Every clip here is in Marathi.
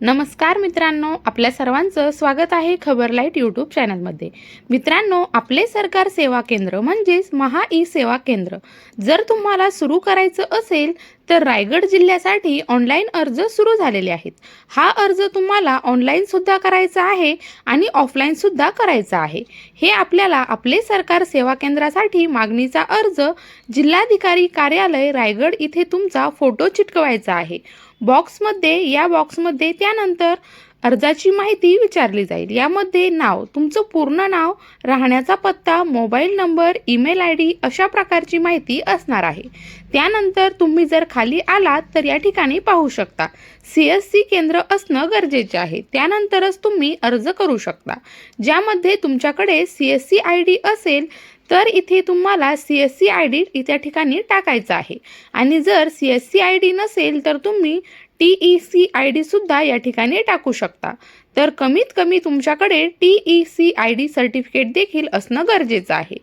नमस्कार मित्रांनो आपल्या सर्वांचं स्वागत आहे खबर लाइट यूट्यूब चॅनलमध्ये. मित्रांनो आपले सरकार सेवा केंद्र म्हणजेच महा ई सेवा केंद्र. जर तुम्हाला सुरू करायचं असेल तर रायगड जिल्ह्यासाठी ऑनलाईन अर्ज सुरू झालेले आहेत. हा अर्ज तुम्हाला ऑनलाईनसुद्धा करायचा आहे आणि ऑफलाईनसुद्धा करायचा आहे. हे आपल्याला आपले सरकार सेवा केंद्रासाठी मागणीचा अर्ज जिल्हाधिकारी कार्यालय रायगड इथे तुमचा फोटो चिटकवायचा आहे. बॉक्समध्ये या बॉक्समध्ये त्यानंतर अर्जाची माहिती विचारली जाईल. यामध्ये नाव तुमचं पूर्ण नाव राहण्याचा पत्ता mobile number email I D अशा प्रकारची माहिती असणार आहे. त्यानंतर तुम्ही जर खाली आलात तर या ठिकाणी पाहू शकता. सी एस सी केंद्र असणं गरजेचे आहे. त्यानंतरच तुम्ही अर्ज करू शकता. ज्यामध्ये तुमच्याकडे C S C I D असेल तर इथे तुम्हाला C S C I D त्या ठिकाणी टाकायचं आहे. आणि जर C S C I D नसेल तर तुम्ही टी ई सी आय डीसुद्धा या ठिकाणी टाकू शकता. तर कमीत कमी तुमच्याकडे T E C I D certificate देखील असणं गरजेचं आहे.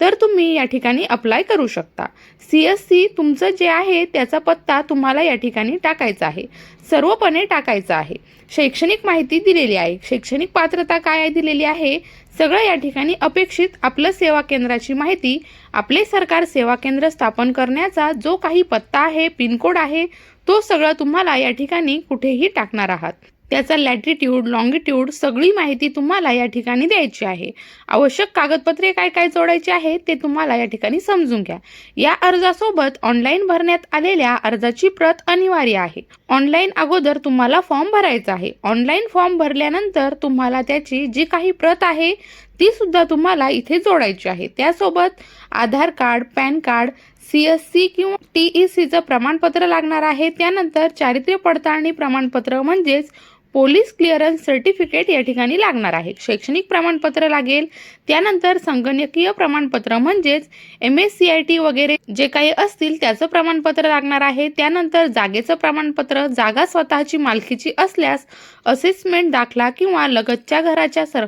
तर तुम्ही या ठिकाणी अप्लाय करू शकता. सी एस सी तुमचं जे आहे त्याचा पत्ता तुम्हाला या ठिकाणी टाकायचा आहे. सर्वपणे टाकायचा आहे. शैक्षणिक माहिती दिलेली आहे. शैक्षणिक पात्रता काय आहे दिलेली आहे? सगळं या ठिकाणी अपेक्षित आपलं सेवा केंद्राची माहिती आपले सरकार सेवा केंद्र स्थापन करण्याचा जो काही पत्ता आहे पिनकोड आहे तो सगळं तुम्हाला या ठिकाणी कुठेही टाकणार आहात. त्याचा लॅटिट्यूड लॉंगिट्यूड सगळी माहिती तुम्हाला या ठिकाणी द्यायची आहे. आवश्यक कागदपत्रे काय काय जोडायची आहे ते तुम्हाला या ठिकाणी समजून घ्या. या अर्जासोबत ऑनलाईन भरण्यात आलेल्या अर्जाची प्रत अनिवार्य आहे. ऑनलाईन अगोदर तुम्हाला फॉर्म भरायचा आहे. ऑनलाईन फॉर्म भरल्यानंतर तुम्हाला त्याची जी काही प्रत आहे ती सुद्धा तुम्हाला इथे जोडायची आहे. त्यासोबत Aadhaar card PAN card C S C किंवा टी ई सीचं प्रमाणपत्र लागणार आहे. त्यानंतर चारित्र्य पडताळणी प्रमाणपत्र म्हणजेच पोलीस क्लिअरन्स सर्टिफिकेट या ठिकाणी लागणार आहे. शैक्षणिक प्रमाणपत्र लागेल. त्यानंतर संगणकीय प्रमाणपत्र म्हणजेच M S C I T वगैरे जे काही असतील त्याचं प्रमाणपत्र लागणार आहे. त्यानंतर जागेचं प्रमाणपत्र जागा स्वतःची मालकीची असल्यास असेसमेंट दाखला किंवा लगतच्या घराच्या सर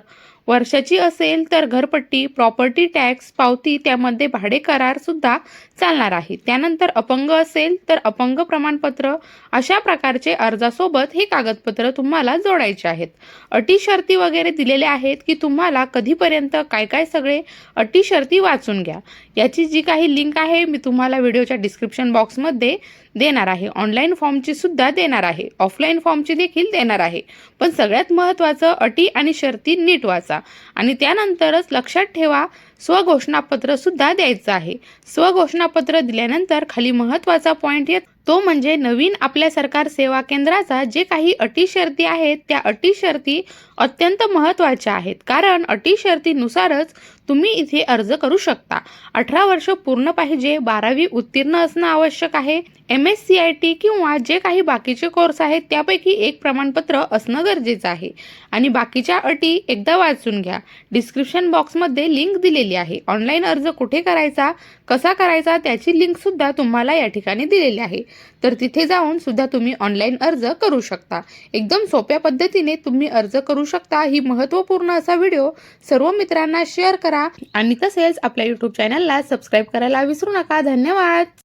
वर्षाची असेल तर घरपट्टी प्रॉपर्टी टॅक्स पावती त्यामध्ये भाडे करार सुद्धा चालणार आहे त्यानंतर अपंग असेल तर अपंग प्रमाणपत्र अशा प्रकारचे अर्जासोबत हे कागदपत्र तुम्हाला जोडायचे आहेत. अटी शर्ती वगैरे दिलेल्या आहेत की तुम्हाला कधीपर्यंत काय काय सगळे अटी शर्ती वाचून घ्या. याची जी काही लिंक आहे मी तुम्हाला व्हिडिओच्या डिस्क्रिप्शन बॉक्समध्ये देणार आहे. ऑनलाईन फॉर्मची सुद्धा देणार आहे. ऑफलाईन फॉर्मची देखील देणार आहे. पण सगळ्यात महत्त्वाचं अटी आणि शर्ती नीट वाचा. आणि त्यानंतरच लक्षात ठेवा स्वघोषणापत्र सुद्धा द्यायचं आहे. स्वघोषणापत्र दिल्यानंतर खाली महत्त्वाचा पॉईंट येत तो म्हणजे नवीन आपल्या सरकार सेवा केंद्राचा जे काही अटी शर्ती आहेत त्या अटी शर्ती अत्यंत महत्त्वाच्या आहेत. कारण अटी शर्तीनुसारच तुम्ही इथे अर्ज करू शकता. अठरा वर्ष पूर्ण पाहिजे बारावी उत्तीर्ण असणं आवश्यक आहे. M S C I T किंवा जे काही बाकीचे कोर्स आहेत त्यापैकी एक प्रमाणपत्र असणं गरजेचं आहे. आणि बाकीच्या अटी एकदा वाचून घ्या. डिस्क्रिप्शन बॉक्समध्ये लिंक दिलेली दिलेली आहे. ऑनलाईन अर्ज कुठे करायचा कसा करायचा त्याची लिंकसुद्धा तुम्हाला या ठिकाणी दिलेली आहे. तर तिथे जाऊन सुद्धा तुम्ही ऑनलाईन अर्ज करू शकता. एकदम सोप्या पद्धतीने तुम्ही अर्ज करू शकता. ही महत्त्वपूर्ण असा व्हिडिओ सर्व मित्रांना शेअर करा. आणि तसेच आपल्या यूट्यूब चॅनलला सबस्क्राईब करायला विसरू नका. धन्यवाद!